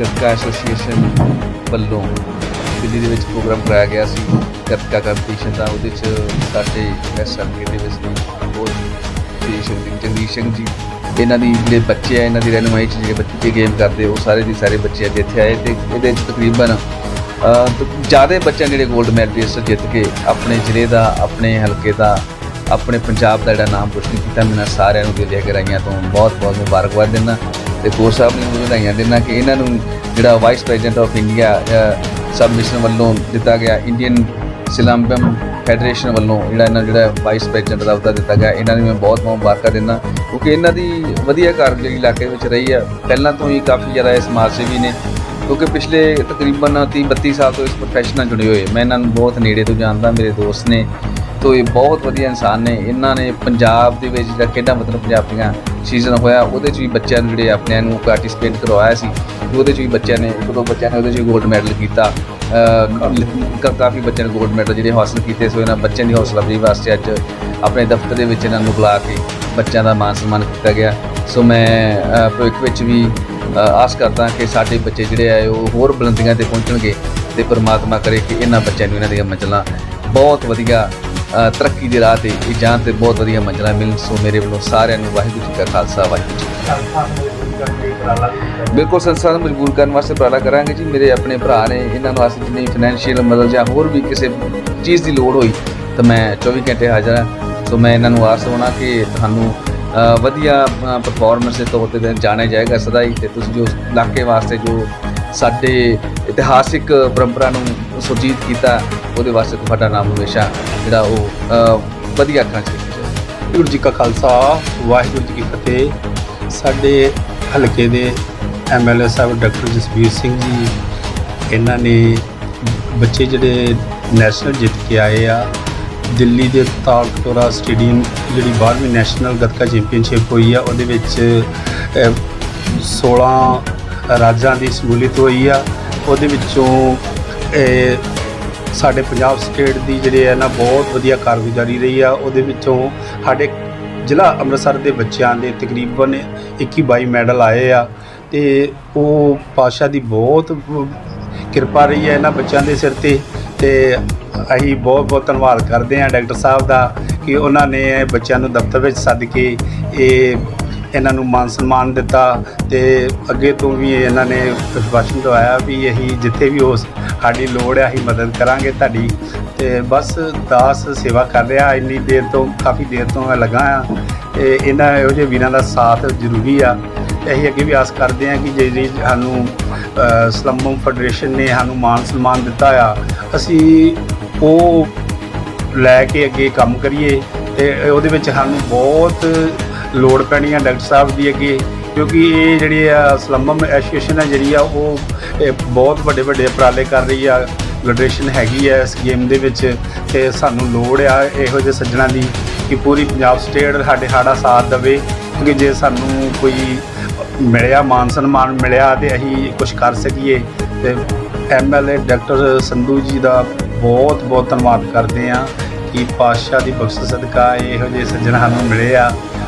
Gatka association ਵੱਲੋਂ ਦਿੱਲੀ ਦੇ ਵਿੱਚ ਪ੍ਰੋਗਰਾਮ ਕਰਾਇਆ ਗਿਆ ਸੀ। ਗੱਤਕਾ ਕੰਪੀਟੀਸ਼ਨ ਦਾ ਉਹਦੇ 'ਚ ਸਾਡੇ ਇਸ ਸਰਕਲ ਦੇ ਵਿੱਚ ਬਹੁਤ ਜੀ ਸਿੰਘ ਜੀ ਜਗਦੀਸ਼ ਸਿੰਘ ਜੀ, ਇਹਨਾਂ ਦੀ ਜਿਹੜੇ ਬੱਚੇ ਆ, ਇਹਨਾਂ ਦੀ ਰਹਿਨੁਮਾਈ 'ਚ ਜਿਹੜੇ ਬੱਚੇ ਗੇਮ ਕਰਦੇ, ਉਹ ਸਾਰੇ ਦੀ ਸਾਰੇ ਬੱਚੇ ਅੱਜ ਇੱਥੇ ਆਏ ਤੇ ਇਹਦੇ 'ਚ ਤਕਰੀਬਨ ਜ਼ਿਆਦਾ ਬੱਚਿਆਂ ਨੇ ਜਿਹੜੇ 골ਡ ਮੈਡਲਿਸਟ ਜਿੱਤ ਕੇ ਆਪਣੇ ਜ਼ਿਲ੍ਹੇ ਦਾ, ਆਪਣੇ ਹਲਕੇ ਦਾ, ਆਪਣੇ ਪੰਜਾਬ ਦਾ ਜਿਹੜਾ ਨਾਮ ਰੋਸ਼ਨ ਕੀਤਾ। ਮੈਂ ਸਾਰਿਆਂ ਨੂੰ ਦਿਲ ਦੀਆਂ ਗਹਿਰਾਈਆਂ ਤੋਂ ਬਹੁਤ ਬਹੁਤ ਮੁਬਾਰਕਬਾਦ ਦਿੰਦਾ। ਤੇ ਕੋਚ ਸਾਹਿਬ ਨੂੰ ਵੀ ਵਧਾਈਆਂ ਦਿੰਦਾ ਕਿ ਇਹਨਾਂ ਨੂੰ ਜਿਹੜਾ vice president of India sub mission ਵੱਲੋਂ ਦਿੱਤਾ ਗਿਆ ਇੰਡੀਅਨ ਸਿਲੰਬਮ ਫੈਡਰੇਸ਼ਨ ਵੱਲੋਂ ਜਿਹੜਾ ਇਹਨਾਂ ਨੂੰ ਜਿਹੜਾ ਵਾਈਸ ਪ੍ਰੈਜ਼ੀਡੈਂਟ ਦਾ ਅਹੁਦਾ ਦਿੱਤਾ ਗਿਆ, ਇਹਨਾਂ ਨੂੰ ਮੈਂ ਬਹੁਤ ਬਹੁਤ ਮੁਬਾਰਕਾਂ ਦਿੰਦਾ ਕਿਉਂਕਿ ਇਹਨਾਂ ਦੀ ਵਧੀਆ ਕਾਰਗੁਜ਼ਾਰੀ ਇਲਾਕੇ ਵਿੱਚ ਰਹੀ ਆ ਪਹਿਲਾਂ ਤੋਂ ਹੀ ਕਾਫੀ ਜ਼ਿਆਦਾ ਇਹ ਸਮਾਜ ਸੇਵੀ ਨੇ ਕਿਉਂਕਿ ਪਿਛਲੇ ਤਕਰੀਬਨ 30 32 ਸਾਲ ਤੋਂ ਇਸ ਪ੍ਰੋਫੈਸ਼ਨ ਨਾਲ ਜੁੜੇ ਹੋਏ। ਮੈਂ ਇਹਨਾਂ ਨੂੰ ਬਹੁਤ ਨੇੜੇ ਤੋਂ ਜਾਣਦਾ, ਮੇਰੇ ਦੋਸਤ ਨੇ ਤੋਂ ਇਹ ਬਹੁਤ ਵਧੀਆ ਇਨਸਾਨ ਨੇ। ਇਹਨਾਂ ਨੇ ਪੰਜਾਬ ਦੇ ਵਿੱਚ ਜਿਹੜਾ ਖੇਡਾਂ ਮਤਲਬ ਪੰਜਾਬ ਦੀਆਂ ਸੀਜ਼ਨ ਹੋਇਆ, ਉਹਦੇ 'ਚ ਵੀ ਬੱਚਿਆਂ ਨੂੰ ਜਿਹੜੇ ਆਪਣਿਆਂ ਨੂੰ ਪਾਰਟਿਸਿਪੇਟ ਕਰਵਾਇਆ ਸੀ। ਉਹਦੇ 'ਚ ਵੀ ਬੱਚਿਆਂ ਨੇ, ਇੱਕ ਦੋ ਬੱਚਿਆਂ ਨੇ ਉਹਦੇ 'ਚ ਵੀ 골ਡ ਮੈਡਲ ਕੀਤਾ। ਅਹ ਕਾਫੀ ਬੱਚਿਆਂ ਨੇ ਗੋਲਡ ਮੈਡਲ ਜਿਹੜੇ ਹਾਸਲ ਕੀਤੇ, ਸੋ ਇਹਨਾਂ ਬੱਚਿਆਂ ਦੀ ਹੌਸਲਾ ਅਫਜ਼ਾਈ ਵਾਸਤੇ ਅੱਜ ਆਪਣੇ ਦਫ਼ਤਰ ਦੇ ਵਿੱਚ ਇਹਨਾਂ ਨੂੰ ਬੁਲਾ ਕੇ ਬੱਚਿਆਂ ਦਾ ਮਾਨ ਸਨਮਾਨ ਕੀਤਾ ਗਿਆ। ਸੋ ਮੈਂ ਭਵਿੱਖ ਵਿੱਚ ਵੀ ਆਸ ਕਰਦਾ ਕਿ ਸਾਡੇ ਬੱਚੇ ਜਿਹੜੇ ਆ, ਉਹ ਹੋਰ ਬੁਲੰਦੀਆਂ ਤੇ ਪਹੁੰਚਣਗੇ ਤੇ ਪਰਮਾਤਮਾ ਕਰੇ ਕਿ ਇਹਨਾਂ ਬੱਚਿਆਂ ਨੂੰ ਇਹਨਾਂ ਦੀਆਂ ਮੰਜ਼ਲਾਂ ਬਹੁਤ ਵਧੀਆ ਤਰੱਕੀ ਦੇ ਰਾਹ ਤੇ ਇਹ ਜਾਣ ਤੇ ਬਹੁਤ ਵਧੀਆ ਮੰਜ਼ਲਾਂ ਮਿਲਣ। ਸੋ ਮੇਰੇ ਵੱਲੋਂ ਸਾਰਿਆਂ ਨੂੰ ਵਾਹਿਗੁਰੂ ਜੀ ਕਾ ਖਾਲਸਾ, ਵਾਹਿਗੁਰੂ ਜੀ ਬਿਲਕੁਲ ਸੰਸਥਾ ਨੂੰ ਮਜਬੂਰ ਕਰਨ ਵਾਸਤੇ ਉਪਰਾਲਾ ਕਰਾਂਗੇ ਜੀ। ਮੇਰੇ ਆਪਣੇ ਭਰਾ ਨੇ ਇਹਨਾਂ ਨੂੰ ਅਸੀਂ ਜਿੰਨੀ ਫਾਈਨੈਂਸ਼ੀਅਲ ਮਦਦ ਜਾਂ ਹੋਰ ਵੀ ਕਿਸੇ ਚੀਜ਼ ਦੀ ਲੋੜ ਹੋਈ, ਤਾਂ ਮੈਂ 24 ਘੰਟੇ ਹਾਜ਼ਰ ਹਾਂ। ਸੋ ਮੈਂ ਇਹਨਾਂ ਨੂੰ ਆਸ ਹੋਣਾ ਕਿ ਤੁਹਾਨੂੰ ਵਧੀਆ ਪਰਫਾਰਮੈਂਸ ਦੇ ਤੌਰ ਤੇ ਜਾਣਿਆ ਜਾਏਗਾ ਸਦਾ ਹੀ ਤੇ ਤੁਸੀਂ ਜੋ ਇਲਾਕੇ ਵਾਸਤੇ ਜੋ ਸਾਡੇ ਇਤਿਹਾਸਿਕ ਪਰੰਪਰਾ ਨੂੰ ਸੁਰਜੀਤ ਕੀਤਾ ਉਹਦੇ ਵਾਸਤੇ ਤੁਹਾਡਾ ਨਾਮ ਹਮੇਸ਼ਾ ਜਿਹੜਾ ਉਹ ਵਧੀਆ ਅੱਖਾਂ 'ਚ ਵਾਹਿਗੁਰੂ ਜੀ ਕਾ ਖਾਲਸਾ ਵਾਹਿਗੁਰੂ ਜੀ ਕੀ ਫਤਿਹ। ਸਾਡੇ ਹਲਕੇ ਦੇ ਐਮਐਲਏ ਸਾਹਿਬ ਡਾਕਟਰ ਜਸਵੀਰ ਸਿੰਘ ਜੀ ਇਹਨਾਂ ਨੇ ਬੱਚੇ ਜਿਹੜੇ ਨੈਸ਼ਨਲ ਜਿੱਤ ਕੇ ਆਏ ਆ। ਦਿੱਲੀ ਦੇ ਤਾਲਕਟੋਰਾ ਸਟੇਡੀਅਮ ਜਿਹੜੀ 12ਵੀਂ ਨੈਸ਼ਨਲ ਗੱਤਕਾ ਚੈਂਪੀਅਨਸ਼ਿਪ ਹੋਈ ਆ ਉਹਦੇ ਵਿੱਚ ਅਹ, 16 ਰਾਜਾਂ ਦੀ ਸ਼ਮੂਲੀਅਤ ਹੋਈ ਆ। ਉਹਦੇ ਵਿੱਚੋਂ ਸਾਡੇ ਪੰਜਾਬ ਸਟੇਟ ਦੀ ਜਿਹੜੇ ਹੈ ਨਾ ਬਹੁਤ ਵਧੀਆ ਕਾਰਗੁਜ਼ਾਰੀ ਰਹੀ ਆ, ਉਹਦੇ ਵਿੱਚੋਂ ਸਾਡੇ ਜ਼ਿਲ੍ਹਾ ਅੰਮ੍ਰਿਤਸਰ ਦੇ ਬੱਚਿਆਂ ਦੇ ਤਕਰੀਬਨ 21 22 ਮੈਡਲ ਆਏ ਆ ਤੇ ਉਹ ਪਾਸ਼ਾ ਦੀ ਬਹੁਤ ਕਿਰਪਾ ਰਹੀ ਹੈ ਇਹਨਾਂ ਬੱਚਿਆਂ ਦੇ ਸਿਰ ਤੇ ਤੇ ਅਸੀਂ ਬਹੁਤ ਬਹੁਤ ਧੰਨਵਾਦ ਕਰਦੇ ਹਾਂ ਡਾਕਟਰ ਸਾਹਿਬ ਦਾ ਕਿ ਉਹਨਾਂ ਨੇ ਬੱਚਿਆਂ ਨੂੰ ਦਫ਼ਤਰ ਵਿੱਚ ਸੱਦ ਕੇ ਇਹ ਇਹਨਾਂ ਨੂੰ ਮਾਨ ਸਨਮਾਨ ਦਿੱਤਾ ਤੇ ਅੱਗੇ ਤੋਂ ਵੀ ਇਹਨਾਂ ਨੇ ਵਿਸ਼ਵਾਸਨ ਦਵਾਇਆ ਵੀ ਅਸੀਂ ਜਿੱਥੇ ਵੀ ਹੋ ਸਾਡੀ ਲੋੜ ਹੈ, ਅਸੀਂ ਮਦਦ ਕਰਾਂਗੇ ਤੁਹਾਡੀ। ਤੇ ਬਸ ਦਾਸ ਸੇਵਾ ਕਰ ਰਿਹਾ, ਇੰਨੀ ਦੇਰ ਤੋਂ, ਕਾਫੀ ਦੇਰ ਤੋਂ ਮੈਂ ਲੱਗਾ ਆ ਤੇ ਇਹਨਾਂ ਇਹੋ ਜਿਹੇ ਵੀਰਾਂ ਦਾ ਸਾਥ ਜ਼ਰੂਰੀ ਆ। ਤੇ ਅਸੀਂ ਅੱਗੇ ਵੀ ਆਸ ਕਰਦੇ ਹਾਂ ਕਿ ਜਿਹੜੀ ਸਾਨੂੰ ਸਲੰਬਮ ਫੈਡਰੇਸ਼ਨ ਨੇ ਸਾਨੂੰ ਮਾਨ ਸਨਮਾਨ ਦਿੱਤਾ ਆ, ਅਸੀਂ ਉਹ ਲੈ ਕੇ ਅੱਗੇ ਕੰਮ ਕਰੀਏ ਤੇ ਉਹਦੇ ਵਿੱਚ ਸਾਨੂੰ ਬਹੁਤ ਲੋੜ ਪੈਣੀ ਆ ਡਾਕਟਰ ਸਾਹਿਬ ਦੀ ਅੱਗੇ, ਕਿਉਂਕਿ ਇਹ ਜਿਹੜੀ ਆ ਸਲੰਬਮ ਐਸੋਸੀਏਸ਼ਨ ਹੈ ਜਿਹੜੀ ਆ, ਉਹ, ਇਹ ਬਹੁਤ ਵੱਡੇ ਵੱਡੇ ਉਪਰਾਲੇ ਕਰ ਰਹੀ ਆ। ਫੈਡਰੇਸ਼ਨ ਹੈਗੀ ਆ ਇਸ ਗੇਮ ਦੇ ਵਿੱਚ, ਤੇ ਸਾਨੂੰ ਲੋੜ ਆ ਇਹੋ ਜਿਹੇ ਸੱਜਣਾ ਦੀ ਕਿ ਪੂਰੀ ਪੰਜਾਬ ਸਟੇਟ ਸਾਡੇ ਸਾਡਾ ਸਾਥ ਦੇਵੇ, ਕਿਉਂਕਿ ਜੇ ਸਾਨੂੰ ਕੋਈ ਮਿਲਿਆ ਮਾਨ ਸਨਮਾਨ ਮਿਲਿਆ ਤੇ ਅਸੀਂ ਕੁਝ ਕਰ ਸਕੀਏ। ਤੇ ਐਮਐਲਏ ਡਾਕਟਰ ਸੰਧੂ ਜੀ ਦਾ ਬਹੁਤ ਬਹੁਤ ਧੰਨਵਾਦ ਕਰਦੇ ਆ ਕਿ ਪਾਤਸ਼ਾਹ ਦੀ ਬਖਸ਼ਿਸ਼ ਸਦਕਾ ਇਹੋ ਜਿਹੇ ਸੱਜਣ ਸਾਨੂੰ ਮਿਲੇ ਆ।